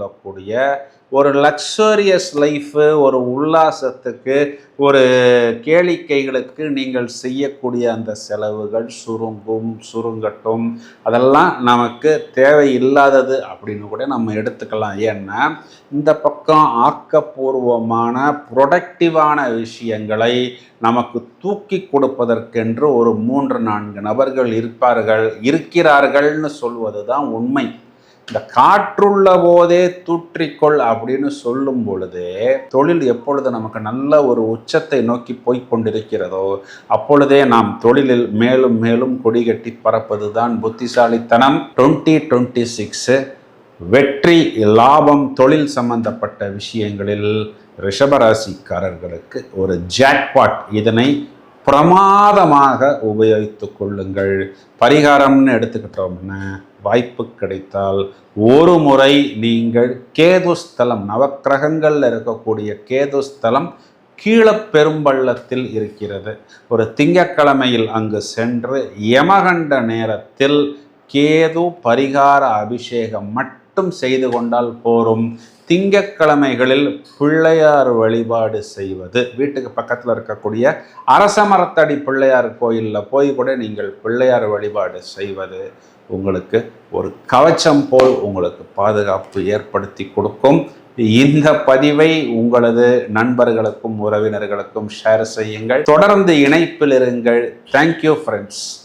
சொல்லக்கூடிய ஒரு luxurious life ஒரு உல்லாசத்துக்கு ஒரு கேளிக்கைகளுக்கு நீங்கள் செய்யக்கூடிய அந்த செலவுகள் சுருங்கும் சுருங்கட்டும். அதெல்லாம் நமக்கு தேவையில்லாதது அப்படின்னு கூட நம்ம எடுத்துக்கலாம். ஏன்னா இந்த பக்கம் ஆக்கப்பூர்வமான ப்ரொடக்டிவான விஷயங்களை நமக்கு தூக்கி கொடுப்பதற்கென்று ஒரு மூன்று நான்கு நபர்கள் இருப்பார்கள் இருக்கிறார்கள்னு சொல்வது தான் உண்மை. இந்த காற்றுள்ள போதே தூற்றிக்கொள் அப்படின்னு சொல்லும் பொழுது தொழில் எப்பொழுது நமக்கு நல்ல ஒரு உச்சத்தை நோக்கி போய் கொண்டிருக்கிறதோ அப்பொழுதே நாம் தொழிலில் மேலும் மேலும் கொடிகட்டி பறப்பது தான் புத்திசாலித்தனம். டுவெண்ட்டி டுவெண்ட்டி சிக்ஸு வெற்றி லாபம் தொழில் சம்பந்தப்பட்ட விஷயங்களில் ரிஷபராசிக்காரர்களுக்கு ஒரு ஜாக்பாட் இதனை பிரமாதமாக உபயோகித்து கொள்ளுங்கள். பரிகாரம்னு எடுத்துக்கிட்டோம்னா வாய்ப்பு கிடைத்தால் ஒரு முறை நீங்கள் கேதுஸ்தலம் நவக்கிரகங்களில் இருக்கக்கூடிய கேதுஸ்தலம் கீழப்பெரும்பள்ளத்தில் இருக்கிறது. ஒரு திங்கட்கிழமையில் அங்கு சென்று யமகண்ட நேரத்தில் கேது பரிகார அபிஷேகம் மட்டும் செய்து கொண்டால் போரும். திங்கக்கிழமைகளில் பிள்ளையார் வழிபாடு செய்வது. வீட்டுக்கு பக்கத்தில் இருக்கக்கூடிய அரசமரத்தடி பிள்ளையார் கோயிலில் போய் கூட நீங்கள் பிள்ளையார் வழிபாடு செய்வது உங்களுக்கு ஒரு கவச்சம் போல் உங்களுக்கு பாதுகாப்பு ஏற்படுத்தி கொடுக்கும். இந்த பதிவை உங்களது நண்பர்களுக்கும் உறவினர்களுக்கும் ஷேர் செய்யுங்கள். தொடர்ந்து இணைப்பில் இருங்கள். Thank you friends